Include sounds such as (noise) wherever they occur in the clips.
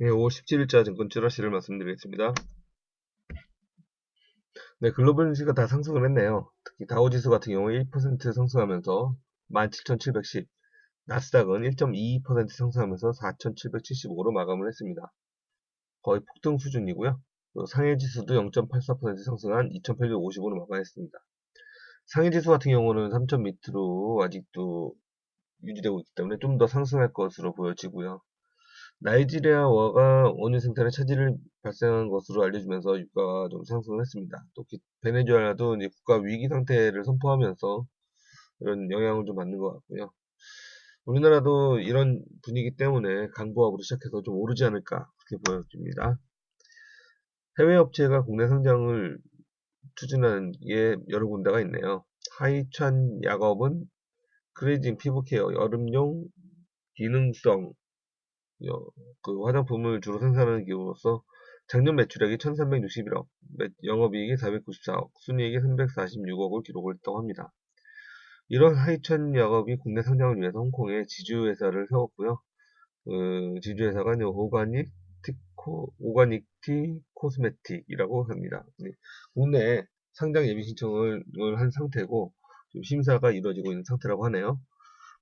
네, 5월 17일자 증권 찌라시를 말씀드리겠습니다. 네, 글로벌 증시가 다 상승을 했네요. 특히 다우지수 같은 경우에 1% 상승하면서 17,710, 나스닥은 1.22% 상승하면서 4,775로 마감을 했습니다. 거의 폭등 수준이고요. 또 상해지수도 0.84% 상승한 2,855로 마감했습니다. 상해지수 같은 경우는 3,000 밑으로 아직도 유지되고 있기 때문에 좀 더 상승할 것으로 보여지고요. 나이지리아와가 원유 생산에 차질을 발생한 것으로 알려지면서 유가가 좀 상승을 했습니다. 또 베네수엘라도 이제 국가 위기 상태를 선포하면서 이런 영향을 좀 받는 것 같고요. 우리나라도 이런 분위기 때문에 강보합으로 시작해서 좀 오르지 않을까 그렇게 보여집니다. 해외 업체가 국내 상장을 추진하는 게 여러 군데가 있네요. 하이찬 약업은 크레이징 피부케어, 여름용 기능성 그 화장품을 주로 생산하는 기업으로서 작년 매출액이 1361억, 영업이익이 494억, 순이익이 346억을 기록을 했다고 합니다. 이런 하이천 약업이 국내 상장을 위해서 홍콩에 지주회사를 세웠고요. 그 지주회사가 오가닉 티코, 오가닉 티 코스메틱이라고 합니다. 국내 상장 예비 신청을 한 상태고 심사가 이루어지고 있는 상태라고 하네요.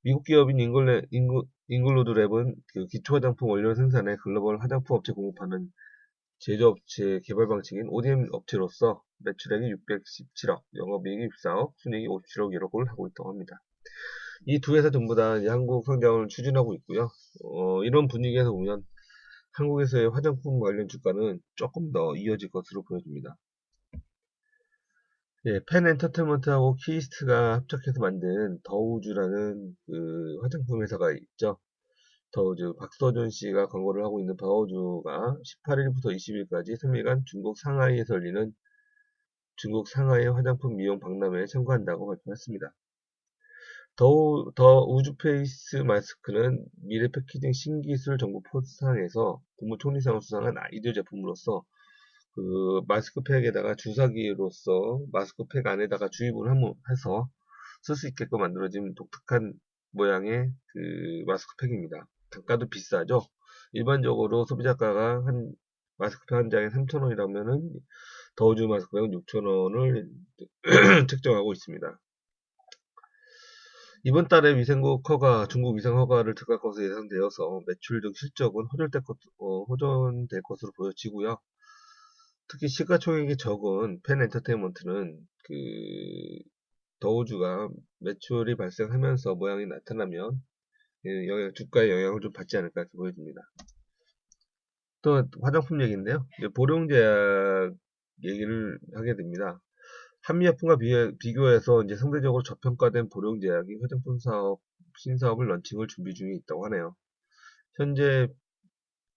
미국 기업인 잉글레, 잉글, 잉글로드 랩은 그 기초 화장품 원료 생산에 글로벌 화장품 업체 공급하는 제조업체 개발 방식인 ODM 업체로서 매출액이 617억, 영업이익이 14억, 순이익이 57억 기록을 하고 있다고 합니다. 이 두 회사 전부 다 한국 상장을 추진하고 있고요. 어, 이런 분위기에서 보면 한국에서의 화장품 관련 주가는 조금 더 이어질 것으로 보여집니다. 예, 펜 엔터테인먼트하고 키이스트가 합작해서 만든 더우주라는 그 화장품 회사가 있죠. 더우주 박서준 씨가 광고를 하고 있는 더우주가 18일부터 20일까지 3일간 중국 상하이에서 열리는 중국 상하이 화장품 미용 박람회에 참가한다고 발표했습니다. 더, 더 우주페이스 마스크는 미래 패키징 신기술 정보 포상에서 국무총리상을 수상한 아이디어 제품으로서 그 마스크팩에다가 주사기로서 마스크팩 안에다가 주입을 해서 쓸 수 있게끔 만들어진 독특한 모양의 그 마스크팩입니다. 단가도 비싸죠. 일반적으로 소비자가가 한 마스크팩 한 장에 3,000원이라면은 더우주 마스크팩은 6,000원을 (clears throat) 책정하고 있습니다. 이번 달에 위생국 허가, 중국 위생 허가를 들어갈 것으로 예상되어서 매출 등 실적은 호전될, 것, 어, 호전될 것으로 보여지고요. 특히 시가총액이 적은 펜 엔터테인먼트는 그 더우주가 매출이 발생하면서 모양이 나타나면 영향, 주가에 영향을 좀 받지 않을까 이렇게 보여집니다. 또 화장품 얘기인데요. 보령제약 얘기를 하게 됩니다. 한미약품과 비교해서 이제 상대적으로 저평가된 보령제약이 화장품 사업 신사업을 런칭을 준비 중에 있다고 하네요. 현재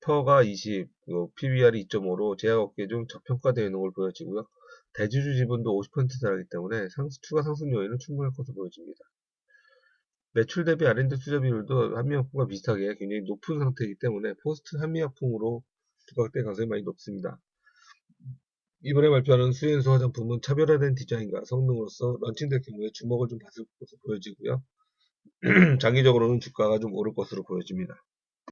퍼가 20, PBR이 2.5로 제약업계 중 저평가되어 있는 걸 보여지고요. 대주주 지분도 50% 달하기 때문에 상수, 추가 상승 요인은 충분할 것으로 보여집니다. 매출 대비 R&D 투자 비율도 한미약품과 비슷하게 굉장히 높은 상태이기 때문에 포스트 한미약품으로 부각될 가능성이 많이 높습니다. 이번에 발표하는 수연수 화장품은 차별화된 디자인과 성능으로서 런칭될 경우에 주목을 좀 받을 것으로 보여지고요. (clears throat) 장기적으로는 주가가 좀 오를 것으로 보여집니다.